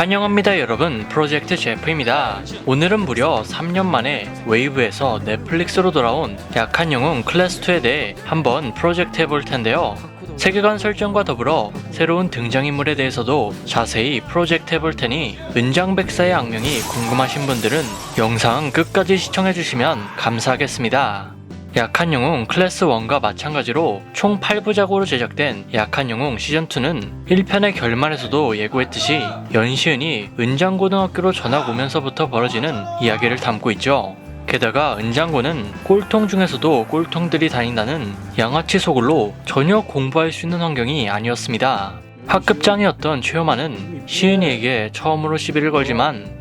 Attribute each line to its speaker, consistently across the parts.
Speaker 1: 안녕합니다 여러분. 프로젝트 제프입니다. 오늘은 무려 3년 만에 웨이브에서 넷플릭스로 돌아온 약한 영웅 클래스2에 대해 한번 프로젝트 해볼 텐데요 세계관 설정과 더불어 새로운 등장인물에 대해서도 자세히 프로젝트 해볼 테니 은장백사의 악명이 궁금하신 분들은 영상 끝까지 시청해주시면 감사하겠습니다 약한 영웅 클래스 1과 마찬가지로 총 8부작으로 제작된 약한 영웅 시즌2는 1편의 결말에서도 예고했듯이 연시은이 은장고등학교로 전학 오면서부터 벌어지는 이야기를 담고 있죠. 게다가 은장고는 꼴통 중에서도 꼴통들이 다닌다는 양아치 소굴로 전혀 공부할 수 있는 환경이 아니었습니다. 학급장이었던 최효만은 시은이에게 처음으로 시비를 걸지만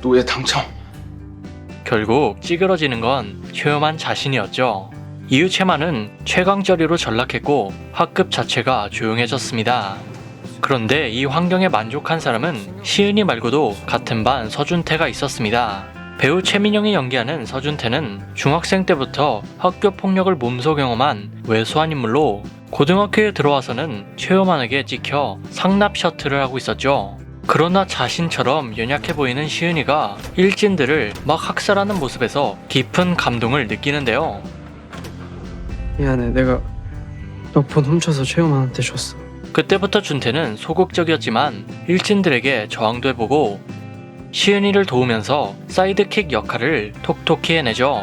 Speaker 2: 노예 당첨.
Speaker 1: 결국 찌그러지는 건 최효만 자신이었죠. 이후 채만은 최강저리로 전락했고 학급 자체가 조용해졌습니다. 그런데 이 환경에 만족한 사람은 시은이 말고도 같은 반 서준태가 있었습니다. 배우 최민영이 연기하는 서준태는 중학생 때부터 학교 폭력을 몸소 경험한 왜소한 인물로 고등학교에 들어와서는 최효만에게 찍혀 상납 셔틀을 하고 있었죠. 그러나 자신처럼 연약해 보이는 시은이가 일진들을 막 학살하는 모습에서 깊은 감동을 느끼는데요.
Speaker 3: 미안해 내가 너폰 훔쳐서 최영만한테 줬어
Speaker 1: 그때부터 준태는 소극적이었지만 일진들에게 저항도 해보고 시은이를 도우면서 사이드킥 역할을 톡톡히 해내죠.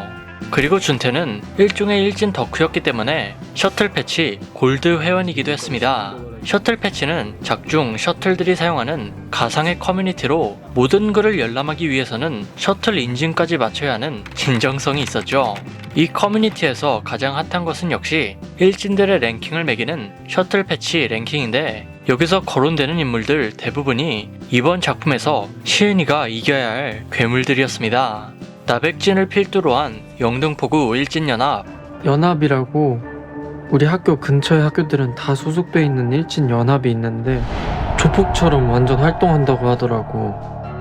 Speaker 1: 그리고 준태는 일종의 일진 덕후였기 때문에 셔틀 패치 골드 회원이기도 했습니다. 셔틀 패치는 작중 셔틀들이 사용하는 가상의 커뮤니티로 모든 글을 열람하기 위해서는 셔틀 인증까지 맞춰야 하는 진정성이 있었죠. 이 커뮤니티에서 가장 핫한 것은 역시 일진들의 랭킹을 매기는 셔틀 패치 랭킹인데 여기서 거론되는 인물들 대부분이 이번 작품에서 시은이가 이겨야 할 괴물들이었습니다. 나백진을 필두로 한 영등포구 일진연합,
Speaker 3: 연합이라고 우리 학교 근처의 학교들은 다 소속돼 있는 일진 연합이 있는데 조폭처럼 완전 활동한다고 하더라고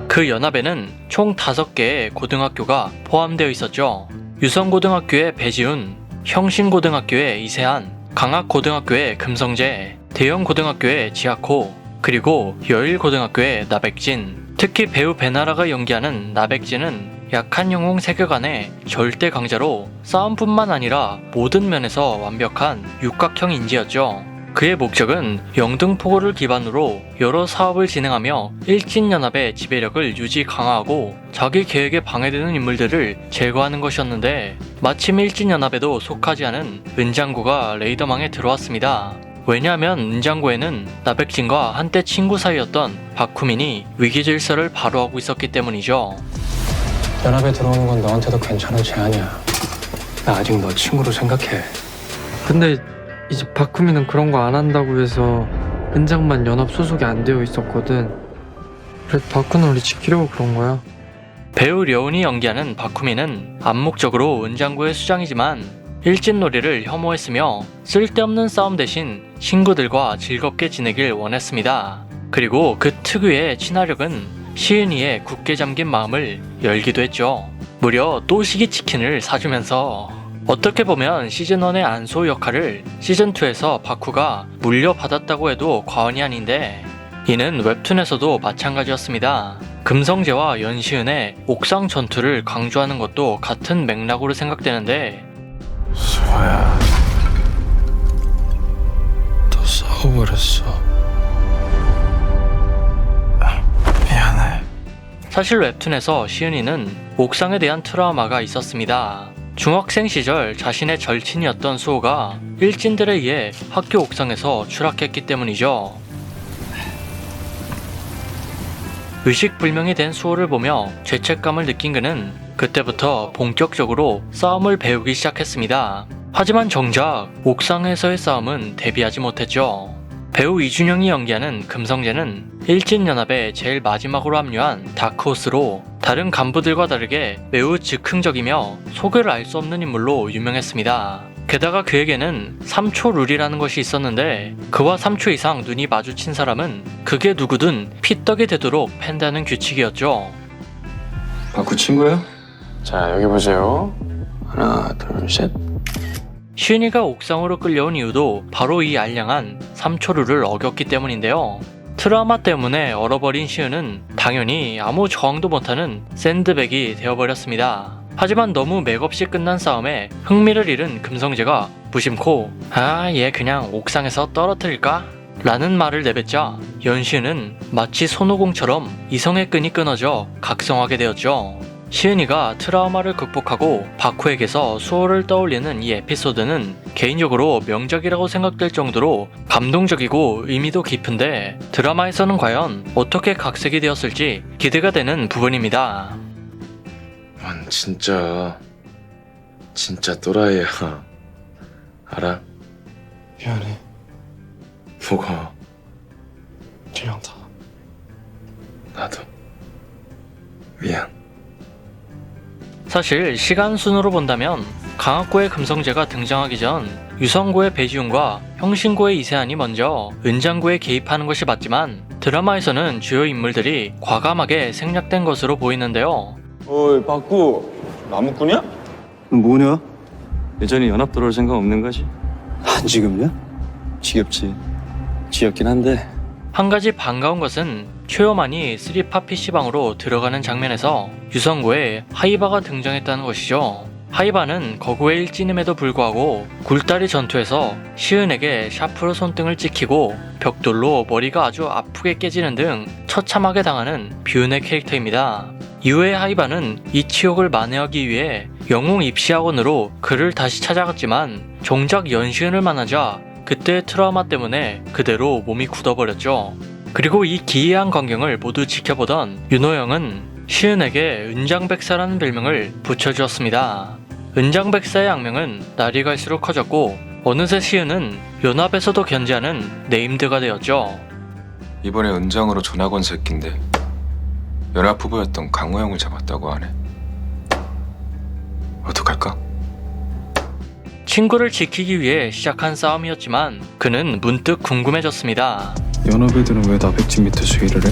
Speaker 1: 그 연합에는 총 5개의 고등학교가 포함되어 있었죠. 유성고등학교의 배지훈, 형신고등학교의 이세한, 강학고등학교의 금성재, 대영고등학교의 지아코, 그리고 여일고등학교의 나백진. 특히 배우 베나라가 연기하는 나백진은 약한 영웅 세계관의 절대 강자로 싸움뿐만 아니라 모든 면에서 완벽한 육각형 인지였죠. 그의 목적은 영등포고를 기반으로 여러 사업을 진행하며 일진연합의 지배력을 유지 강화하고 자기 계획에 방해되는 인물들을 제거하는 것이었는데 마침 일진연합에도 속하지 않은 은장고가 레이더망에 들어왔습니다. 왜냐하면 은장고에는 나백진과 한때 친구 사이였던 박후민이 위기질서를 바로하고 있었기 때문이죠.
Speaker 4: 연합에 들어오는 건 너한테도 괜찮은 제안이야. 나 아직 너 친구로 생각해.
Speaker 3: 근데 이제 박후미는 그런 거 안 한다고 해서 은장만 연합 소속이 안 되어 있었거든 그래도 박후는 우리 지키려고 그런 거야
Speaker 1: 배우 려운이 연기하는 박후민은 암묵적으로 은장고의 수장이지만 일진놀이를 혐오했으며 쓸데없는 싸움 대신 친구들과 즐겁게 지내길 원했습니다. 그리고 그 특유의 친화력은 시은이의 굳게 잠긴 마음을 열기도 했죠. 무려 또 시기 치킨을 사주면서 어떻게 보면 시즌1의 안소 역할을 시즌2에서 바쿠가 물려받았다고 해도 과언이 아닌데 이는 웹툰에서도 마찬가지였습니다. 금성재와 연시은의 옥상 전투를 강조하는 것도 같은 맥락으로 생각되는데
Speaker 2: 소아야. 또 싸워버렸어.
Speaker 1: 사실 웹툰에서 시은이는 옥상에 대한 트라우마가 있었습니다. 중학생 시절 자신의 절친이었던 수호가 일진들에 의해 학교 옥상에서 추락했기 때문이죠. 의식불명이 된 수호를 보며 죄책감을 느낀 그는 그때부터 본격적으로 싸움을 배우기 시작했습니다. 하지만 정작 옥상에서의 싸움은 대비하지 못했죠. 배우 이준영이 연기하는 금성재는 일진연합에 제일 마지막으로 합류한 다크호스로 다른 간부들과 다르게 매우 즉흥적이며 속을 알수 없는 인물로 유명했습니다. 게다가 그에게는 3초 룰이라는 것이 있었는데 그와 3초 이상 눈이 마주친 사람은 그게 누구든 피떡이 되도록 팬다는 규칙이었죠.
Speaker 2: 바쿠 친구야? 자 여기 보세요. 하나 둘 셋.
Speaker 1: 시은이가 옥상으로 끌려온 이유도 바로 이 알량한 3초 룰을 어겼기 때문인데요. 트라우마 때문에 얼어버린 시은은 당연히 아무 저항도 못하는 샌드백이 되어버렸습니다. 하지만 너무 맥없이 끝난 싸움에 흥미를 잃은 금성재가 무심코 아 얘 그냥 옥상에서 떨어뜨릴까? 라는 말을 내뱉자 연시은은 마치 손오공처럼 이성의 끈이 끊어져 각성하게 되었죠. 시은이가 트라우마를 극복하고 바쿠에게서 수호를 떠올리는 이 에피소드는 개인적으로 명작이라고 생각될 정도로 감동적이고 의미도 깊은데 드라마에서는 과연 어떻게 각색이 되었을지 기대가 되는 부분입니다.
Speaker 2: 난 진짜 진짜 또라이야. 알아?
Speaker 3: 미안해.
Speaker 2: 뭐가?
Speaker 3: 그냥 다.
Speaker 2: 나도 미안.
Speaker 1: 사실 시간 순으로 본다면 강학고의 금성재가 등장하기 전 유성고의 배지훈과 형신고의 이세한이 먼저 은장고에 개입하는 것이 맞지만 드라마에서는 주요 인물들이 과감하게 생략된 것으로 보이는데요.
Speaker 5: 어이 박구 나무꾼이야?
Speaker 6: 뭐냐?
Speaker 5: 예전에 연합 들어올 생각 없는 거지?
Speaker 6: 안 지금냐? 지겹지. 지겹긴 한데
Speaker 1: 한 가지 반가운 것은 최요만이 3파 PC방으로 들어가는 장면에서 유성고에 하이바가 등장했다는 것이죠. 하이바는 거구의 일진임에도 불구하고 굴다리 전투에서 시은에게 샤프로 손등을 찍히고 벽돌로 머리가 아주 아프게 깨지는 등 처참하게 당하는 비운의 캐릭터입니다. 이후에 하이바는 이 치욕을 만회하기 위해 영웅 입시학원으로 그를 다시 찾아갔지만 정작 연시은을 만나자 그때의 트라우마 때문에 그대로 몸이 굳어버렸죠. 그리고 이 기이한 광경을 모두 지켜보던 윤호영은 시은에게 은장백사라는 별명을 붙여주었습니다. 은장백사의 악명은 날이 갈수록 커졌고 어느새 시은은 연합에서도 견제하는 네임드가 되었죠.
Speaker 7: 이번에 은장으로 전학 온 새끼인데 연합 후보였던 강호 형을 잡았다고 하네. 어떡할까?
Speaker 1: 친구를 지키기 위해 시작한 싸움이었지만 그는 문득 궁금해졌습니다.
Speaker 6: 연합 애들은 왜 나백진 밑에서 일을 해?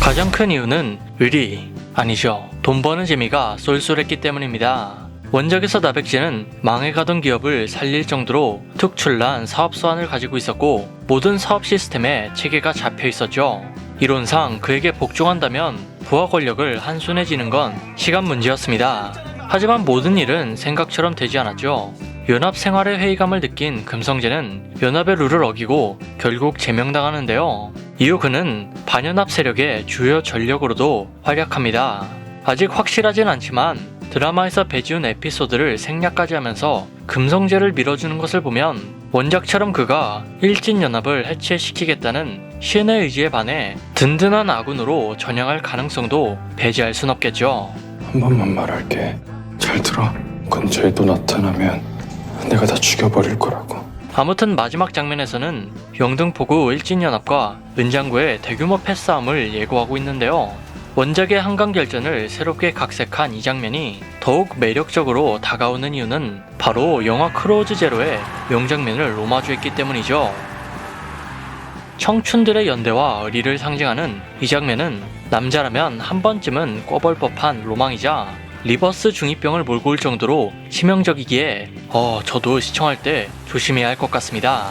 Speaker 1: 가장 큰 이유는 의리 아니죠. 돈 버는 재미가 쏠쏠했기 때문입니다. 원작에서 나백진은 망해가던 기업을 살릴 정도로 특출난 사업 수완을 가지고 있었고 모든 사업 시스템에 체계가 잡혀 있었죠. 이론상 그에게 복종한다면 부하 권력을 한순에 지는 건 시간 문제였습니다. 하지만 모든 일은 생각처럼 되지 않았죠 연합 생활의 회의감을 느낀 금성재는 연합의 룰을 어기고 결국 제명당하는데요. 이후 그는 반연합 세력의 주요 전력으로도 활약합니다. 아직 확실하진 않지만 드라마에서 배지운 에피소드를 생략까지 하면서 금성재를 밀어주는 것을 보면 원작처럼 그가 일진연합을 해체시키겠다는 신의 의지에 반해 든든한 아군으로 전향할 가능성도 배제할 순 없겠죠.
Speaker 6: 한 번만 말할게. 잘 들어. 근처에 또 나타나면 내가 다 죽여버릴 거라고.
Speaker 1: 아무튼 마지막 장면에서는 영등포구 일진연합과 은장구의 대규모 패싸움을 예고하고 있는데요. 원작의 한강 결전을 새롭게 각색한 이 장면이 더욱 매력적으로 다가오는 이유는 바로 영화 크로우즈 제로의 명장면을 오마주했기 때문이죠. 청춘들의 연대와 의리를 상징하는 이 장면은 남자라면 한 번쯤은 꿔볼 법한 로망이자 리버스 중이병을 몰고 올 정도로 치명적이기에 어 저도 시청할 때 조심해야 할 것 같습니다.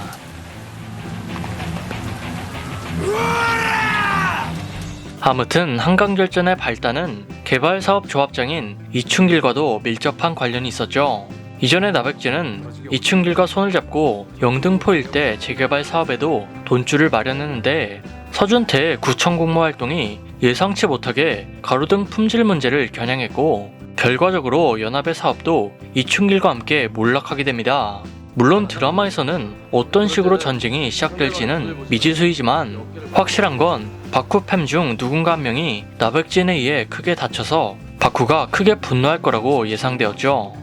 Speaker 1: 아무튼 한강결전의 발단은 개발사업 조합장인 이충길과도 밀접한 관련이 있었죠. 이전에 나백진은 이충길과 손을 잡고 영등포 일대 재개발 사업에도 돈줄을 마련했는데 서준태의 구청 공모 활동이 예상치 못하게 가로등 품질 문제를 겨냥했고 결과적으로 연합의 사업도 이충길과 함께 몰락하게 됩니다. 물론 드라마에서는 어떤 식으로 전쟁이 시작될지는 미지수이지만 확실한 건 바쿠팸 중 누군가 한 명이 나백진에 의해 크게 다쳐서 바쿠가 크게 분노할 거라고 예상되었죠.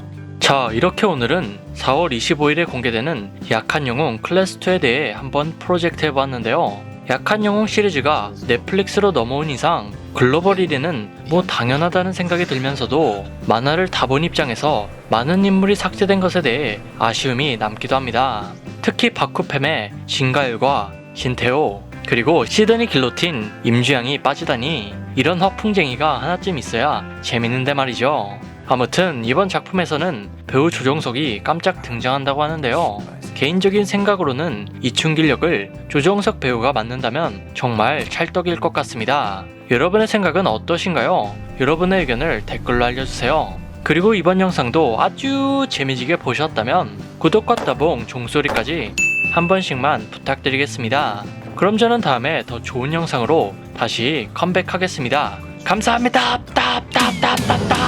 Speaker 1: 자, 이렇게 오늘은 4월 25일에 공개되는 약한 영웅 클래스2에 대해 한번 프로젝트 해보았는데요. 약한 영웅 시리즈가 넷플릭스로 넘어온 이상 글로벌 1위는 뭐 당연하다는 생각이 들면서도 만화를 다 본 입장에서 많은 인물이 삭제된 것에 대해 아쉬움이 남기도 합니다. 특히 바쿠팸의 진가일과 신태호 그리고 시드니 길로틴 임주양이 빠지다니 이런 허풍쟁이가 하나쯤 있어야 재밌는데 말이죠. 아무튼 이번 작품에서는 배우 조정석이 깜짝 등장한다고 하는데요. 개인적인 생각으로는 이충길 역을 조정석 배우가 맡는다면 정말 찰떡일 것 같습니다. 여러분의 생각은 어떠신가요? 여러분의 의견을 댓글로 알려주세요. 그리고 이번 영상도 아주 재미지게 보셨다면 구독과 따봉 종소리까지 한 번씩만 부탁드리겠습니다. 그럼 저는 다음에 더 좋은 영상으로 다시 컴백하겠습니다. 감사합니다. 따따따따따